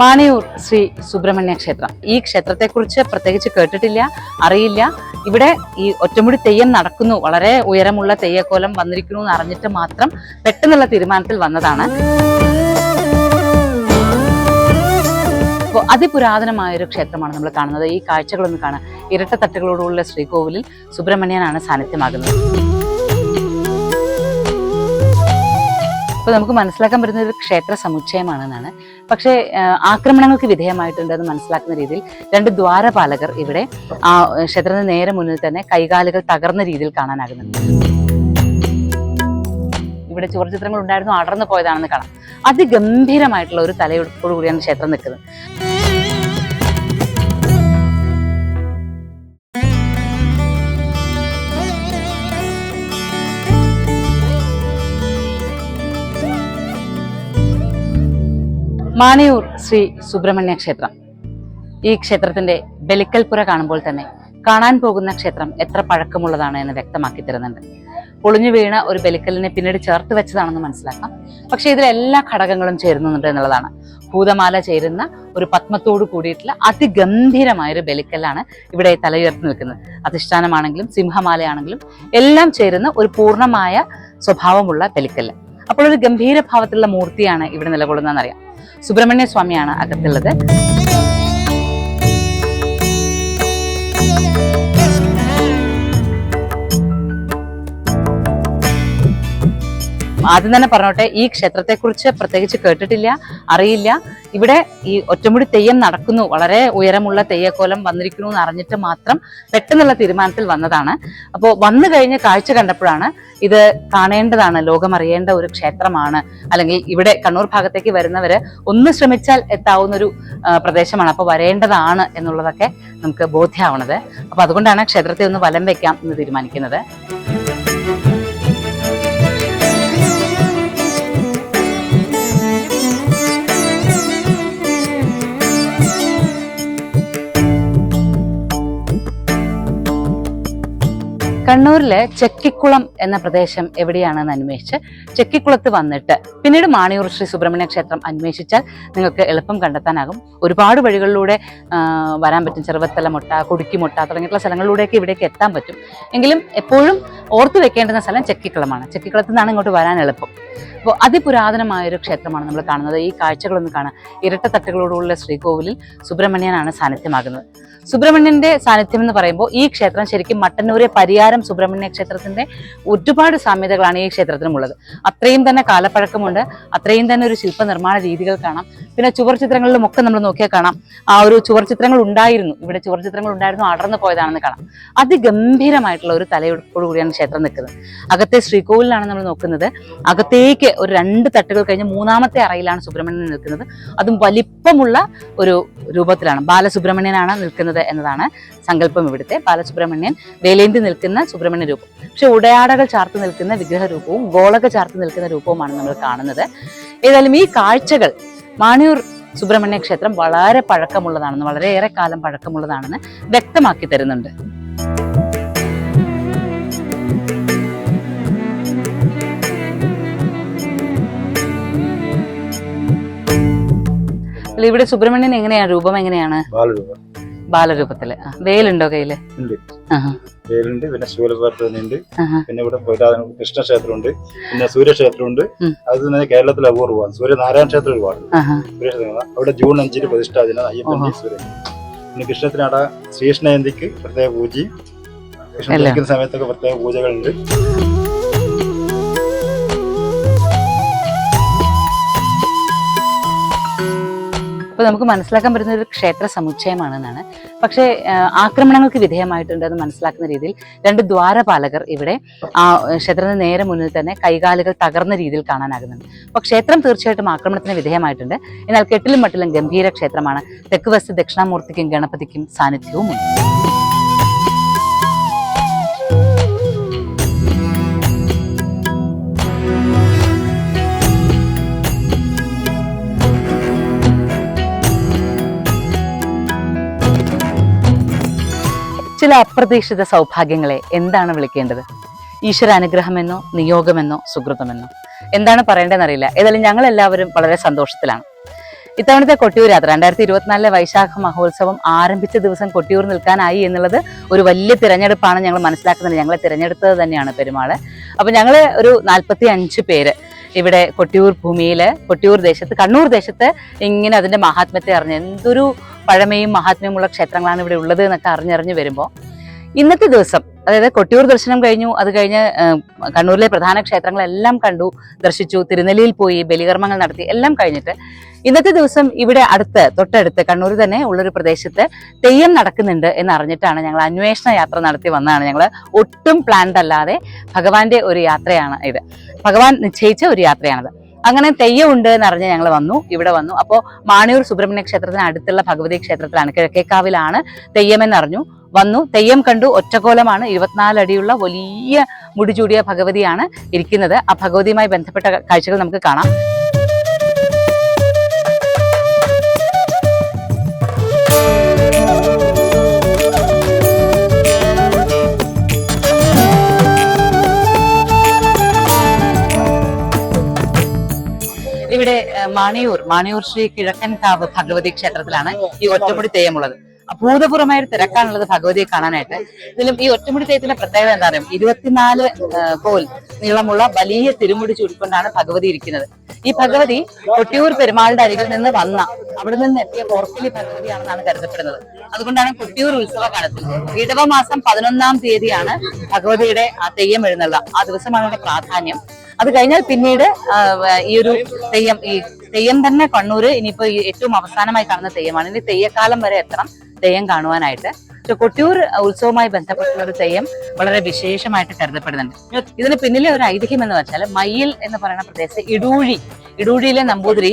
മാനയൂർ ശ്രീ സുബ്രഹ്മണ്യ ക്ഷേത്രം. ഈ ക്ഷേത്രത്തെക്കുറിച്ച് പ്രത്യേകിച്ച് കേട്ടിട്ടില്ല അറിയില്ല. ഇവിടെ ഈ ഒറ്റമുടി തെയ്യം നടക്കുന്നു. വളരെ ഉയരമുള്ള തെയ്യക്കോലം വന്നിരിക്കുന്നു എന്ന് അറിഞ്ഞിട്ട് മാത്രം പെട്ടെന്നുള്ള തീരുമാനത്തിൽ വന്നതാണ്. അതിപുരാതനമായ ഒരു ക്ഷേത്രമാണ് നമ്മൾ കാണുന്നത്. ഈ കാഴ്ചകളൊന്ന് കാണാം. ഇരട്ടത്തട്ടുകളോടുള്ള ശ്രീകോവിലിൽ സുബ്രഹ്മണ്യനാണ് സാന്നിധ്യമാകുന്നത്. അപ്പോൾ നമുക്ക് മനസ്സിലാക്കാൻ പറ്റുന്ന ഒരു ക്ഷേത്ര സമുച്ചയമാണെന്നാണ് പക്ഷേ ആക്രമണങ്ങൾക്ക് വിധേയമായിട്ടുണ്ട് എന്ന് മനസ്സിലാക്കുന്ന രീതിയിൽ രണ്ട് ദ്വാരപാലകർ ഇവിടെ ആ ക്ഷേത്രത്തിന് നേരെ മുന്നിൽ തന്നെ കൈകാലുകൾ തകർന്ന രീതിയിൽ കാണാനാകുന്നുണ്ട്. ഇവിടെ ചുവർ ചിത്രങ്ങൾ ഉണ്ടായിരുന്നു അടർന്നു പോയതാണെന്ന് കാണാം. അതിഗംഭീരമായിട്ടുള്ള ഒരു തലയെടുപ്പോടു കൂടിയാണ് ക്ഷേത്രം നിൽക്കുന്നത്. മാനയൂർ ശ്രീ സുബ്രഹ്മണ്യ ക്ഷേത്രം. ഈ ക്ഷേത്രത്തിന്റെ ബലിക്കൽപ്പുര കാണുമ്പോൾ തന്നെ കാണാൻ പോകുന്ന ക്ഷേത്രം എത്ര പഴക്കമുള്ളതാണ് എന്ന് വ്യക്തമാക്കി തരുന്നുണ്ട്. പൊളിഞ്ഞു വീണ ഒരു ബലിക്കലിനെ പിന്നീട് ചേർത്ത് വെച്ചതാണെന്ന് മനസ്സിലാക്കാം. പക്ഷേ ഇതിൽ എല്ലാ ഘടകങ്ങളും ചേരുന്നുണ്ട് എന്നുള്ളതാണ്. ഭൂതമാല ചേരുന്ന ഒരു പത്മത്തോട് കൂടിയിട്ടുള്ള അതിഗംഭീരമായ ഒരു ബലിക്കലാണ് ഇവിടെ തലയുയർത്തി നിൽക്കുന്നത്. അധിഷ്ഠാനമാണെങ്കിലും സിംഹമാലയാണെങ്കിലും എല്ലാം ചേരുന്ന ഒരു പൂർണമായ സ്വഭാവമുള്ള ബലിക്കല്ല്. അപ്പോൾ ഒരു ഗംഭീര ഭാവത്തിലുള്ള മൂർത്തിയാണ് ഇവിടെ നിലകൊള്ളുന്നതെന്നറിയാം. സുബ്രഹ്മണ്യ സ്വാമിയാണ് അകത്തുള്ളത്. ആദ്യം തന്നെ പറഞ്ഞോട്ടെ ഈ ക്ഷേത്രത്തെക്കുറിച്ച് പ്രത്യേകിച്ച് കേട്ടിട്ടില്ല അറിയില്ല. ഇവിടെ ഈ ഒറ്റമുടി തെയ്യം നടക്കുന്നു വളരെ ഉയരമുള്ള തെയ്യക്കോലം വന്നിരിക്കുന്നു എന്ന് അറിഞ്ഞിട്ട് മാത്രം പെട്ടെന്നുള്ള തീരുമാനത്തിൽ വന്നതാണ്. അപ്പോൾ വന്നു കഴിഞ്ഞ കാഴ്ച കണ്ടപ്പോഴാണ് ഇത് കാണേണ്ടതാണ് ലോകം അറിയേണ്ട ഒരു ക്ഷേത്രമാണ്. അല്ലെങ്കിൽ ഇവിടെ കണ്ണൂർ ഭാഗത്തേക്ക് വരുന്നവര് ഒന്ന് ശ്രമിച്ചാൽ എത്താവുന്ന ഒരു പ്രദേശമാണ്. അപ്പോൾ വരേണ്ടതാണ് എന്നുള്ളതൊക്കെ നമുക്ക് ബോധ്യമാവണത് അപ്പോൾ അതുകൊണ്ടാണ് ക്ഷേത്രത്തെ ഒന്ന് വലം വെക്കാം എന്ന് തീരുമാനിക്കുന്നത്. കണ്ണൂരിലെ ചെക്കിക്കുളം എന്ന പ്രദേശം എവിടെയാണെന്ന് അന്വേഷിച്ച് ചെക്കിക്കുളത്ത് വന്നിട്ട് പിന്നീട് മാണിയൂർ ശ്രീ സുബ്രഹ്മണ്യ ക്ഷേത്രം അന്വേഷിച്ചാൽ നിങ്ങൾക്ക് എളുപ്പം കണ്ടെത്താനാകും. ഒരുപാട് വഴികളിലൂടെ വരാൻ പറ്റും. ചെറുവത്തല മുട്ട കുടുക്കി മുട്ട തുടങ്ങിയിട്ടുള്ള സ്ഥലങ്ങളിലൂടെയൊക്കെ ഇവിടേക്ക് എത്താൻ പറ്റും. എങ്കിലും എപ്പോഴും ഓർത്തു വെക്കേണ്ടുന്ന സ്ഥലം ചെക്കിക്കുളമാണ്. ചെക്കിക്കുളത്ത് നിന്നാണ് ഇങ്ങോട്ട് വരാൻ എളുപ്പം. അപ്പോൾ അതിപുരാതനമായൊരു ക്ഷേത്രമാണ് നമ്മൾ കാണുന്നത്. ഈ കാഴ്ചകളൊന്ന് കാണാം. ഇരട്ടത്തട്ടുകളോടുള്ള ശ്രീകോവിലിൽ സുബ്രഹ്മണ്യനാണ് സാന്നിധ്യമാകുന്നത്. സുബ്രഹ്മണ്യന്റെ സാന്നിധ്യം എന്ന് പറയുമ്പോൾ ഈ ക്ഷേത്രം ശരിക്കും മട്ടന്നൂരെ പരിയാരം സുബ്രഹ്മണ്യ ക്ഷേത്രത്തിന്റെ ഒരുപാട് സാമ്യതകളാണ് ഈ ക്ഷേത്രത്തിനുമുള്ളത്. അത്രയും തന്നെ കാലപ്പഴക്കമുണ്ട്. അത്രയും തന്നെ ഒരു ശില്പ നിർമ്മാണ രീതികൾ കാണാം. പിന്നെ ചുവർ ചിത്രങ്ങളിലും ഒക്കെ നമ്മൾ നോക്കിയാൽ കാണാം. ആ ഒരു ചുവർ ചിത്രങ്ങൾ ഉണ്ടായിരുന്നു. ഇവിടെ ചുവർ ചിത്രങ്ങൾ ഉണ്ടായിരുന്നു അടർന്നു പോയതാണെന്ന് കാണാം. അതിഗംഭീരമായിട്ടുള്ള ഒരു തലയോടു കൂടിയാണ് ക്ഷേത്രം നിൽക്കുന്നത്. അകത്തെ ശ്രീകോവിലാണ് നമ്മൾ നോക്കുന്നത്. അകത്തേക്ക് ഒരു രണ്ട് തട്ടുകൾ കഴിഞ്ഞ് മൂന്നാമത്തെ അറയിലാണ് സുബ്രഹ്മണ്യൻ നിൽക്കുന്നത്. അതും വലിപ്പമുള്ള ഒരു രൂപത്തിലാണ്. ബാലസുബ്രഹ്മണ്യനാണ് നിൽക്കുന്നത് എന്നതാണ് സങ്കല്പം ഇവിടുത്തെ. ബാലസുബ്രഹ്മണ്യൻ വേലേന്തി നിൽക്കുന്ന സുബ്രഹ്മണ്യ രൂപം. പക്ഷെ ഉടയാടകൾ ചാർത്ത് നിൽക്കുന്ന വിഗ്രഹ രൂപവും ഗോളക ചാർത്ത് നിൽക്കുന്ന രൂപവുമാണ് നമ്മൾ കാണുന്നത്. ഏതായാലും ഈ കാഴ്ചകൾ മാണിയൂർ സുബ്രഹ്മണ്യ ക്ഷേത്രം വളരെ പഴക്കമുള്ളതാണെന്ന് വളരെയേറെ കാലം പഴക്കമുള്ളതാണെന്ന് വ്യക്തമാക്കി തരുന്നുണ്ട്. ഇവിടെ സുബ്രഹ്മണ്യൻ എങ്ങനെയാണ് രൂപം എങ്ങനെയാണ്? ബാലരൂപ. ബാലരൂപത്തിൽ. വേലുണ്ടോ കയ്യിൽ? പേരുണ്ട് പിന്നെ ശൂലപ്രാർത്ഥനയുണ്ട് പിന്നെ ഇവിടെ പുരാതന കൃഷ്ണക്ഷേത്രമുണ്ട് പിന്നെ സൂര്യക്ഷേത്രമുണ്ട്. അത് തന്നെ കേരളത്തിൽ അപൂർവമാണ് സൂര്യനാരായണ ക്ഷേത്രം ഒരുപാട്. അവിടെ ജൂൺ അഞ്ചിന് പ്രതിഷ്ഠാ ദിനം അയ്യപ്പൻ സൂര്യൻ. പിന്നെ കൃഷ്ണത്തിനട ശ്രീകൃഷ്ണജയന്തിക്ക് പ്രത്യേക പൂജയും കൃഷ്ണ സമയത്തൊക്കെ പ്രത്യേക പൂജകളുണ്ട്. അപ്പൊ നമുക്ക് മനസ്സിലാക്കാൻ പറ്റുന്ന ഒരു ക്ഷേത്ര സമുച്ചയമാണെന്നാണ്. പക്ഷേ ആക്രമണങ്ങൾക്ക് വിധേയമായിട്ടുണ്ട് എന്ന് മനസ്സിലാക്കുന്ന രീതിയിൽ രണ്ട് ദ്വാരപാലകർ ഇവിടെ ആ ക്ഷേത്രത്തിന് നേരെ മുന്നിൽ തന്നെ കൈകാലുകൾ തകർന്ന രീതിയിൽ കാണാനാകുന്നുണ്ട്. അപ്പൊ ക്ഷേത്രം തീർച്ചയായിട്ടും ആക്രമണത്തിന് വിധേയമായിട്ടുണ്ട്. എന്നാൽ കെട്ടിലും മട്ടിലും ഗംഭീര ക്ഷേത്രമാണ്. തെക്ക് വസ്തു ദക്ഷിണാമൂർത്തിക്കും ഗണപതിക്കും സാന്നിധ്യവും ചില അപ്രതീക്ഷിത സൗഭാഗ്യങ്ങളെ എന്താണ് വിളിക്കേണ്ടത്? ഈശ്വര അനുഗ്രഹമെന്നോ നിയോഗമെന്നോ സുഹൃതമെന്നോ എന്താണ് പറയേണ്ടതെന്നറിയില്ല. ഏതായാലും ഞങ്ങൾ എല്ലാവരും വളരെ സന്തോഷത്തിലാണ്. ഇത്തവണത്തെ കൊട്ടിയൂർ യാത്ര രണ്ടായിരത്തി ഇരുപത്തിനാലിലെ വൈശാഖ മഹോത്സവം ആരംഭിച്ച ദിവസം കൊട്ടിയൂർ നിൽക്കാനായി എന്നുള്ളത് ഒരു വലിയ തിരഞ്ഞെടുപ്പാണ് ഞങ്ങൾ മനസ്സിലാക്കുന്നത്. ഞങ്ങളെ തിരഞ്ഞെടുത്തത് തന്നെയാണ് പെരുമാൾ. അപ്പൊ ഞങ്ങൾ ഒരു നാൽപ്പത്തി അഞ്ച് പേര് ഇവിടെ കൊട്ടിയൂർ ഭൂമിയിൽ കൊട്ടിയൂർ ദേശത്ത് കണ്ണൂർ ദേശത്ത് ഇങ്ങനെ അതിന്റെ മഹാത്മ്യത്തെ അറിഞ്ഞ് എന്തൊരു പഴമയും മഹാത്മ്യമുള്ള ക്ഷേത്രങ്ങളാണ് ഇവിടെ ഉള്ളത് എന്നൊക്കെ അറിഞ്ഞറിഞ്ഞ് വരുമ്പോൾ ഇന്നത്തെ ദിവസം അതായത് കൊട്ടിയൂർ ദർശനം കഴിഞ്ഞു അത് കഴിഞ്ഞ് കണ്ണൂരിലെ പ്രധാന ക്ഷേത്രങ്ങളെല്ലാം കണ്ടു ദർശിച്ചു തിരുനെല്ലിയിൽ പോയി ബലികർമ്മങ്ങൾ നടത്തി എല്ലാം കഴിഞ്ഞിട്ട് ഇന്നത്തെ ദിവസം ഇവിടെ അടുത്ത് തൊട്ടടുത്ത് കണ്ണൂർ തന്നെ ഉള്ളൊരു പ്രദേശത്ത് തെയ്യം നടക്കുന്നുണ്ട് എന്ന് അറിഞ്ഞിട്ടാണ് ഞങ്ങൾ അന്വേഷണ യാത്ര നടത്തി വന്നതാണ്. ഞങ്ങൾ ഒട്ടും പ്ലാൻഡ് അല്ലാതെ ഭഗവാന്റെ ഒരു യാത്രയാണ് ഇത്. ഭഗവാൻ നിശ്ചയിച്ച ഒരു യാത്രയാണത്. അങ്ങനെ തെയ്യം ഉണ്ട് എന്ന് അറിഞ്ഞ് ഞങ്ങൾ വന്നു ഇവിടെ വന്നു. അപ്പോൾ മാണിയൂർ സുബ്രഹ്മണ്യ ക്ഷേത്രത്തിന് അടുത്തുള്ള ഭഗവതി ക്ഷേത്രത്തിലാണ് കിഴക്കേക്കാവിലാണ് തെയ്യം എന്നറിഞ്ഞു വന്നു തെയ്യം കണ്ടു ഒറ്റക്കോലമാണ് ഇരുപത്തിനാല് അടിയുള്ള വലിയ മുടിചൂടിയ ഭഗവതിയാണ് ഇരിക്കുന്നത്. ആ ഭഗവതിയുമായി ബന്ധപ്പെട്ട കാഴ്ചകൾ നമുക്ക് കാണാം. ഇവിടെ മണിയൂർ മാണിയൂർ ശ്രീ കിഴക്കൻകാവ് ഭഗവതി ക്ഷേത്രത്തിലാണ് ഈ ഒറ്റമുടി തെയ്യമുള്ളത്. അഭൂതപൂർവമായ ഒരു തിരക്കാണുള്ളത് ഭഗവതിയെ കാണാനായിട്ട്. ഇതിലും ഈ ഒറ്റമുടി തെയ്യത്തിന്റെ പ്രത്യേകത എന്താ പറയുക ഇരുപത്തിനാല് പോൽ നീളമുള്ള വലിയ തിരുമുടി ചൂടിക്കൊണ്ടാണ് ഭഗവതി ഇരിക്കുന്നത്. ഈ ഭഗവതി കൊട്ടിയൂർ പെരുമാളുടെ അരികിൽ നിന്ന് വന്ന അവിടെ നിന്ന് എത്തിയ പോർക്കലി ഭഗവതിയാണെന്നാണ് കരുതപ്പെടുന്നത്. അതുകൊണ്ടാണ് കൊട്ടിയൂർ ഉത്സവ കാലത്തിൽ ഇടവ മാസം പതിനൊന്നാം തീയതിയാണ് ഭഗവതിയുടെ ആ തെയ്യം എഴുന്നള്ള ആ ദിവസമാണ് പ്രാധാന്യം. അത് കഴിഞ്ഞാൽ പിന്നീട് ഈ ഒരു തെയ്യം ഈ തെയ്യം തന്നെ കണ്ണൂര് ഇനിയിപ്പോ ഏറ്റവും അവസാനമായി കാണുന്ന തെയ്യമാണ്. ഇനി തെയ്യക്കാലം വരെ എത്തണം തെയ്യം കാണുവാനായിട്ട്. കൊട്ടിയൂർ ഉത്സവവുമായി ബന്ധപ്പെട്ടുള്ള ഒരു തെയ്യം വളരെ വിശേഷമായിട്ട് കരുതപ്പെടുന്നുണ്ട്. ഇതിന് പിന്നിലെ ഒരു ഐതിഹ്യം എന്ന് വെച്ചാൽ മയിൽ എന്ന് പറയുന്ന പ്രദേശത്ത് ഇടൂഴി ഇടൂഴിയിലെ നമ്പൂതിരി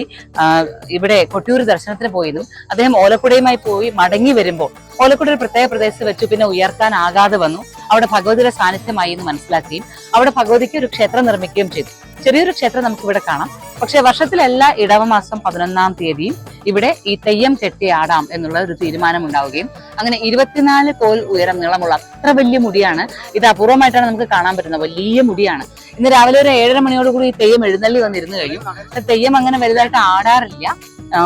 ഇവിടെ കൊട്ടിയൂർ ദർശനത്തിന് പോയതും അദ്ദേഹം ഓലക്കുടയുമായി പോയി മടങ്ങി വരുമ്പോൾ ഓലക്കുട ഒരു പ്രത്യേക പ്രദേശത്ത് വെച്ചു പിന്നെ ഉയർത്താനാകാതെ വന്നു. അവിടെ ഭഗവതിയുടെ സാന്നിധ്യമായി എന്ന് മനസ്സിലാക്കുകയും അവിടെ ഭഗവതിക്ക് ഒരു ക്ഷേത്രം നിർമ്മിക്കുകയും ചെയ്തു. ചെറിയൊരു ക്ഷേത്രം നമുക്ക് ഇവിടെ കാണാം. പക്ഷെ വർഷത്തിലെല്ലാ ഇടവമാസം പതിനൊന്നാം തീയതിയും ഇവിടെ ഈ തെയ്യം കെട്ടിയാടാം എന്നുള്ള ഒരു തീരുമാനം ഉണ്ടാവുകയും അങ്ങനെ ഇരുപത്തിനാല് കോൽ ഉയരം നീളമുള്ള അത്ര വലിയ മുടിയാണ്. ഇത് അപൂർവമായിട്ടാണ് നമുക്ക് കാണാൻ പറ്റുന്നത്. വലിയ മുടിയാണ്. ഇന്ന് രാവിലെ ഒരു ഏഴര മണിയോടുകൂടി ഈ തെയ്യം എഴുന്നള്ളി വന്നിരുന്നു കഴിയും തെയ്യം അങ്ങനെ വലുതായിട്ട് ആടാറില്ല.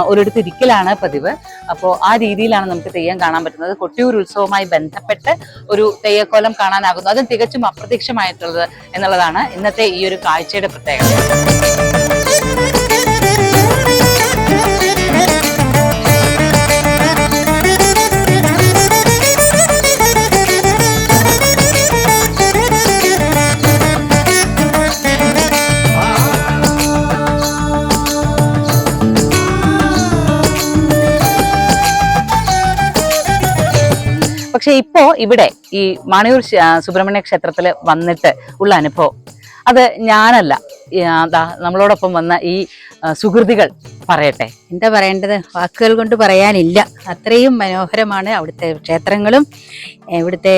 ഒരിടത്ത് ഇരിക്കലാണ് പതിവ്. അപ്പോൾ ആ രീതിയിലാണ് നമുക്ക് തെയ്യം കാണാൻ പറ്റുന്നത്. കൊട്ടിയൂർ ഉത്സവവുമായി ബന്ധപ്പെട്ട് ഒരു തെയ്യക്കോലം കാണാനാകുന്നു. അതും തികച്ചും അപ്രത്യക്ഷമായിട്ടുള്ളത് എന്നുള്ളതാണ് ഇന്നത്തെ ഈ ഒരു കാഴ്ചയുടെ പ്രത്യേകത. പക്ഷെ ഇപ്പോ ഇവിടെ ഈ മണിയൂർ സുബ്രഹ്മണ്യ ക്ഷേത്രത്തിൽ വന്നിട്ട് ഉള്ള അനുഭവം. അത് ഞാനല്ല. നമ്മളോടൊപ്പം വന്ന ഈ സുഹൃതികൾ പറയട്ടെ. എന്താ പറയേണ്ടത്? വാക്കുകൾ കൊണ്ട് പറയാനില്ല. അത്രയും മനോഹരമാണ് അവിടുത്തെ ക്ഷേത്രങ്ങളും ഇവിടുത്തെ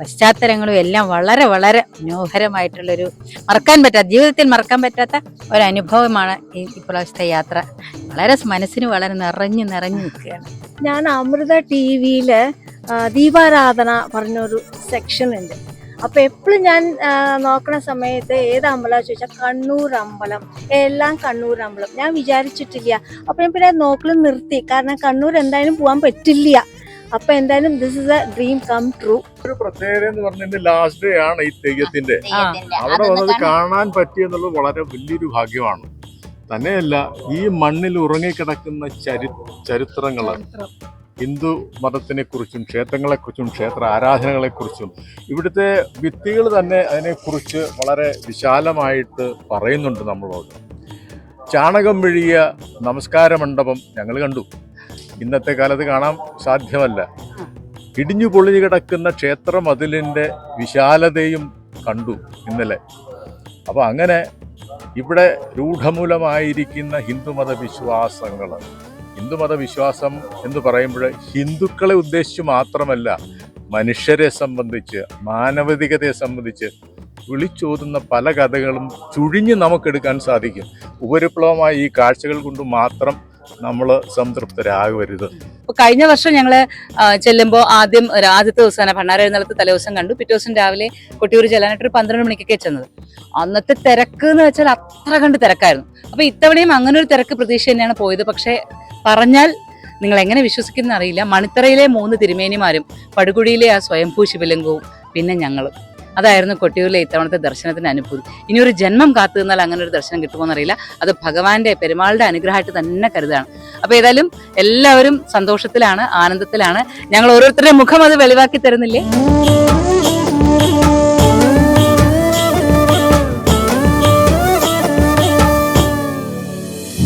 പശ്ചാത്തലങ്ങളും എല്ലാം വളരെ വളരെ മനോഹരമായിട്ടുള്ളൊരു മറക്കാൻ പറ്റാത്ത ജീവിതത്തിൽ മറക്കാൻ പറ്റാത്ത ഒരു അനുഭവമാണ് ഈ ഇപ്രാവശ്യത്തെ യാത്ര. വളരെ മനസ്സിന് വളരെ നിറഞ്ഞു നിറഞ്ഞു നിൽക്കുകയാണ്. ഞാൻ അമൃത ടി വിയിൽ ദീപാരാധന പറഞ്ഞൊരു സെക്ഷൻ ഉണ്ട്. അപ്പൊ എപ്പോഴും ഞാൻ നോക്കണ സമയത്ത് ഏത് അമ്പലം ചോദിച്ചാൽ കണ്ണൂർ അമ്പലം. എല്ലാം കണ്ണൂർ അമ്പലം. ഞാൻ വിചാരിച്ചിട്ടില്ല. അപ്പൊ ഞാൻ പിന്നെ നോക്കൽ നിർത്തി. കാരണം കണ്ണൂർ എന്തായാലും പോകാൻ പറ്റില്ല. അപ്പൊ എന്തായാലും this is a dream come true ഒരു പ്രത്യേകത എന്ന് പറഞ്ഞ ലാസ്റ്റ് ഡേ ആണ് ഈ തെയ്യത്തിന്റെ. അവിടെ വന്നത് കാണാൻ പറ്റിയെന്നുള്ളത് വളരെ വലിയൊരു ഭാഗ്യമാണ്. തന്നെയല്ല ഈ മണ്ണിൽ ഉറങ്ങിക്കിടക്കുന്ന ചരി ചരിത്രങ്ങൾ ഹിന്ദു മതത്തിനെക്കുറിച്ചും ക്ഷേത്രങ്ങളെക്കുറിച്ചും ക്ഷേത്രങ്ങളെ ക്ഷേത്ര ആരാധനകളെക്കുറിച്ചും ഇവിടുത്തെ ഭിത്തികൾ തന്നെ അതിനെക്കുറിച്ച് വളരെ വിശാലമായിട്ട് പറയുന്നുണ്ട് നമ്മളോട്. ചാണകം വിഴിയ നമസ്കാര മണ്ഡപം ഞങ്ങൾ കണ്ടു. ഇന്നത്തെ കാലത്ത് കാണാൻ സാധ്യമല്ല. ഇടിഞ്ഞു പൊളിഞ്ഞു കിടക്കുന്ന ക്ഷേത്ര മതിലിന്റെ വിശാലതയും കണ്ടു ഇന്നലെ. അപ്പോൾ അങ്ങനെ ഇവിടെ രൂഢമൂലമായിരിക്കുന്ന ഹിന്ദുമത വിശ്വാസങ്ങൾ ഹിന്ദുമത വിശ്വാസം എന്ന് പറയുമ്പോൾ ഹിന്ദുക്കളെ ഉദ്ദേശിച്ച് മാത്രമല്ല മനുഷ്യരെ സംബന്ധിച്ച് മാനവികതയെ സംബന്ധിച്ച് വിളിച്ചോതുന്ന പല കഥകളും ചുഴിഞ്ഞ് നമുക്കെടുക്കാൻ സാധിക്കും. ഉപരിപ്ലവമായ ഈ കാഴ്ചകൾ കൊണ്ട് മാത്രം നമ്മൾ സംതൃപ്തരാകരുത്. കഴിഞ്ഞ വർഷം ഞങ്ങൾ ചെല്ലുമ്പോൾ ആദ്യം ആദ്യത്തെ ദിവസമാണ് ഭണ്ണാര എഴുന്നള്ളത്ത് തലേദിവസം കണ്ടു. പിറ്റേ ദിവസം രാവിലെ കൊട്ടിയൂർ ചെല്ലാനായിട്ട് ഒരു പന്ത്രണ്ട് മണിക്കൊക്കെ ചെന്നത്. അന്നത്തെ തിരക്ക് എന്ന് വെച്ചാൽ അത്ര കണ്ട് തിരക്കായിരുന്നു. അപ്പൊ ഇത്തവണയും അങ്ങനെ ഒരു തിരക്ക് പ്രതീക്ഷ തന്നെയാണ് പോയത്. പക്ഷേ പറഞ്ഞാൽ നിങ്ങൾ എങ്ങനെ വിശ്വസിക്കുന്ന അറിയില്ല. മണിത്തറയിലെ മൂന്ന് തിരുമേനിമാരും പടുകുടിയിലെ ആ സ്വയംഭൂ ശിവലിംഗവും പിന്നെ ഞങ്ങളും. അതായിരുന്നു കൊട്ടിയൂരിലെ ഇത്തവണത്തെ ദർശനത്തിന് അനുഭൂതി. ഇനി ഒരു ജന്മം കാത്തു നിന്നാൽ അങ്ങനെ ഒരു ദർശനം കിട്ടുമോ അറിയില്ല. അത് ഭഗവാന്റെ പെരുമാളുടെ അനുഗ്രഹമായിട്ട് തന്നെ കരുതാണ് അപ്പൊ ഏതായാലും എല്ലാവരും സന്തോഷത്തിലാണ് ആനന്ദത്തിലാണ്. ഞങ്ങൾ ഓരോരുത്തരുടെ മുഖം അത് വെളിവാക്കി തരുന്നില്ലേ?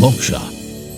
Moksha,